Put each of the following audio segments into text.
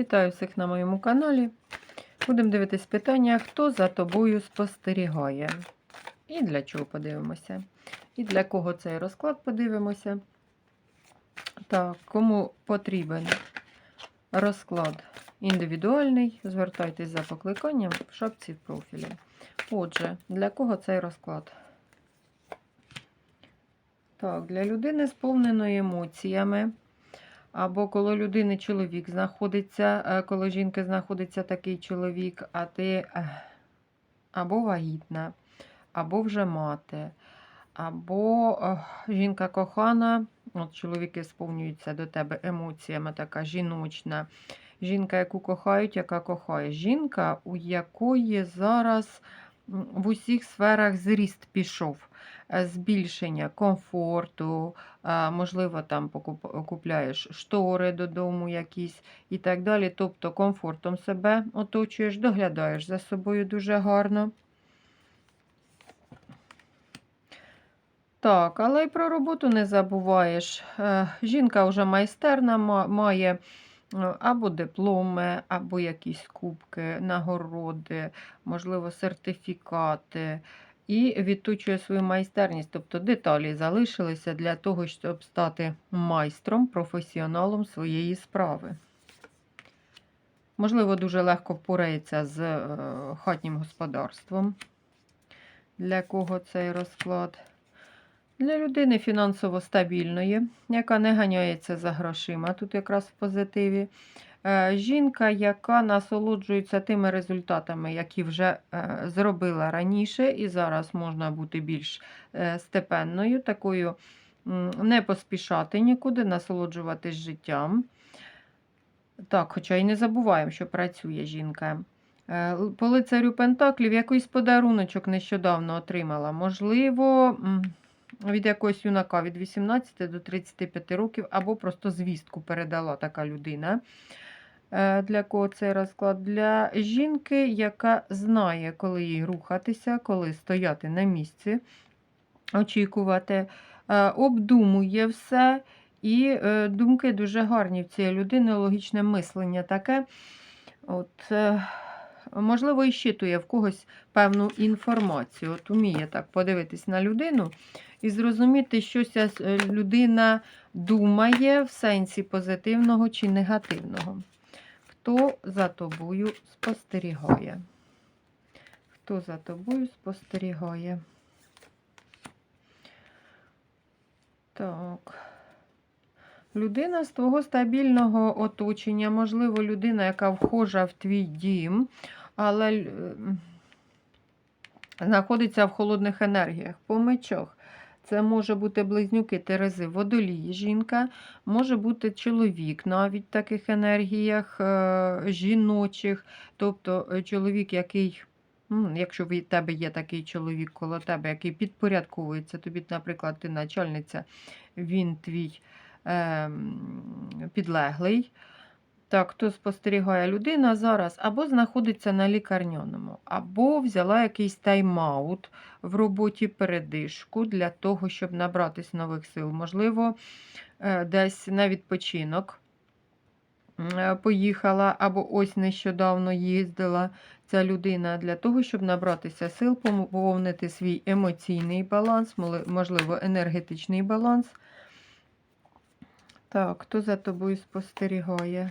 Вітаю всіх на моєму каналі. Будемо дивитись питання, хто за тобою спостерігає. І для чого подивимося. І для кого цей розклад подивимося. Так, кому потрібен розклад індивідуальний, звертайтесь за покликанням в шапці профілю. Отже, для кого цей розклад? Так, для людини сповненої емоціями. Або коли людини чоловік знаходиться, е, коли жінки знаходиться такий чоловік, а ти або вагітна, або вже мати, або жінка кохана, от чоловіки сповнюються до тебе емоціями, така жіночна. Жінка, яку кохають, яка кохає. Жінка, у якої зараз в усіх сферах зріст пішов. Е, Збільшення комфорту, можливо, там купляєш штори додому якісь і так далі. Тобто комфортом себе оточуєш, доглядаєш за собою дуже гарно. Так, але й про роботу не забуваєш. Е, Жінка вже майстерна має е, або дипломи, або якісь кубки, нагороди, можливо, сертифікати і відточує свою майстерність, тобто деталі залишилися для того, щоб стати майстром, професіоналом своєї справи. Можливо, дуже легко впорається з е, хатнім господарством. Для кого цей розклад? Для людини фінансово стабільної, яка не ганяється за грошима, тут якраз в позитиві. Е, Жінка, яка насолоджується тими результатами, які вже е, зробила раніше, і зараз можна бути більш е, степенною, такою не поспішати нікуди, насолоджуватись життям. Так, хоча і не забуваємо, що працює жінка. По лицарю Пентаклів якийсь подаруночок нещодавно отримала. Можливо, від якогось юнака від 18 до 35 років, або просто звістку передала така людина. Е, Для кого цей розклад? Для жінки, яка знає, коли їй рухатися, коли стояти на місці, очікувати, е, обдумує все. І е, думки дуже гарні в цієї людини, логічне мислення таке. От, можливо, і щитує в когось певну інформацію. От уміє так подивитись на людину і зрозуміти, що ця е, людина думає в сенсі позитивного чи негативного. Хто за тобою спостерігає? Хто за тобою спостерігає? Так. Людина з твого стабільного оточення, можливо, людина, яка вхожа в твій дім, але е, знаходиться в холодних енергіях, по мечах. Це може бути близнюки Терези, водолії, жінка, може бути чоловік навіть в таких енергіях е, жіночих, тобто е, чоловік, який, якщо в тебе є такий чоловік коло тебе, який підпорядковується, тобі, наприклад, ти начальниця, він твій ем, підлеглий. Так, хто спостерігає людина зараз або знаходиться на лікарняному, або взяла якийсь тайм-аут в роботі передишку для того, щоб набратись нових сил. Можливо, е, десь на відпочинок е, поїхала, або ось нещодавно їздила ця людина для того, щоб набратися сил, поповнити свій емоційний баланс, можливо, енергетичний баланс. Так, хто за тобою спостерігає?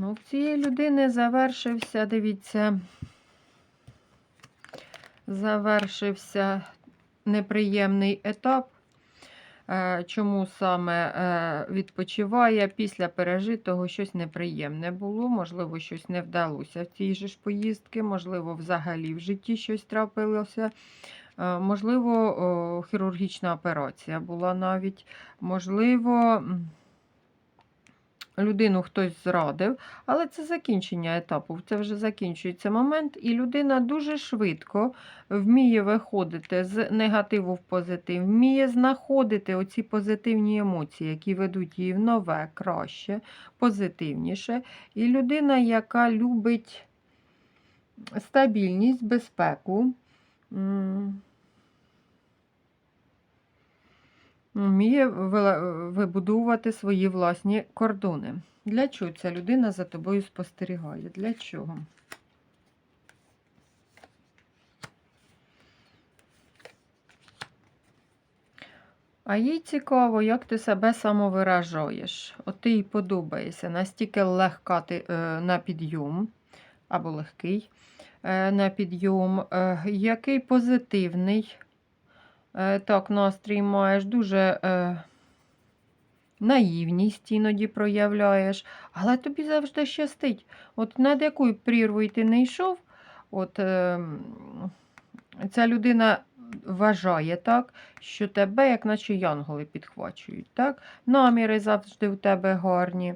Ну, в цієї людини завершився, дивіться, завершився неприємний етап. Е, Чому саме е, відпочиває після пережитого щось неприємне було, можливо, щось не вдалося в цій же ж поїздки, можливо, взагалі в житті щось трапилося. Е, Можливо, хірургічна операція була навіть. Можливо, людину хтось зрадив, але це закінчення етапу. Це вже закінчується момент, і людина дуже швидко вміє виходити з негативу в позитив, вміє знаходити оці позитивні емоції, які ведуть її в нове, краще, позитивніше. І людина, яка любить стабільність, безпеку. Вміє вибудовувати свої власні кордони. Для чого ця людина за тобою спостерігає? Для чого? А їй цікаво, як ти себе самовиражаєш. От ти їй подобаєшся. Настільки легка ти е, на підйом, або легкий е, на підйом, е, який позитивний. Е, так, настрій маєш, дуже е, наївність іноді проявляєш, але тобі завжди щастить. От над якою прірвою ти не йшов, от е, ця людина вважає так, що тебе, як наче янголи, підхвачують. Так? Наміри завжди в тебе гарні.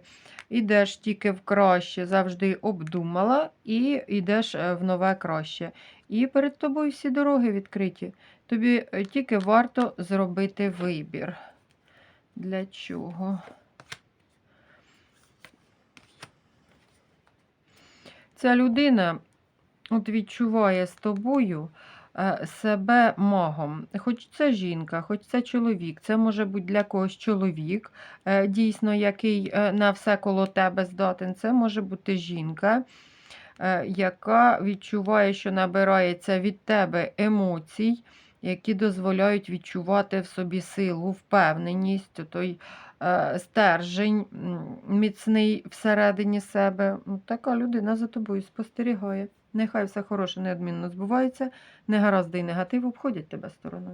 Ідеш тільки в краще, завжди обдумала, і йдеш е, в нове краще. І перед тобою всі дороги відкриті. Тобі е, тільки варто зробити вибір. Для чого? Ця людина от відчуває з тобою себе магом. Хоч це жінка, хоч це чоловік. Це може бути для когось чоловік, е, дійсно, який е, на все коло тебе здатен. Це може бути жінка, е, яка відчуває, що набирається від тебе емоцій, які дозволяють відчувати в собі силу, впевненість, той е, стержень міцний всередині себе. Ну, Така людина за тобою спостерігає. Нехай все хороше неодмінно збувається, негаразди і негатив обходять тебе стороною.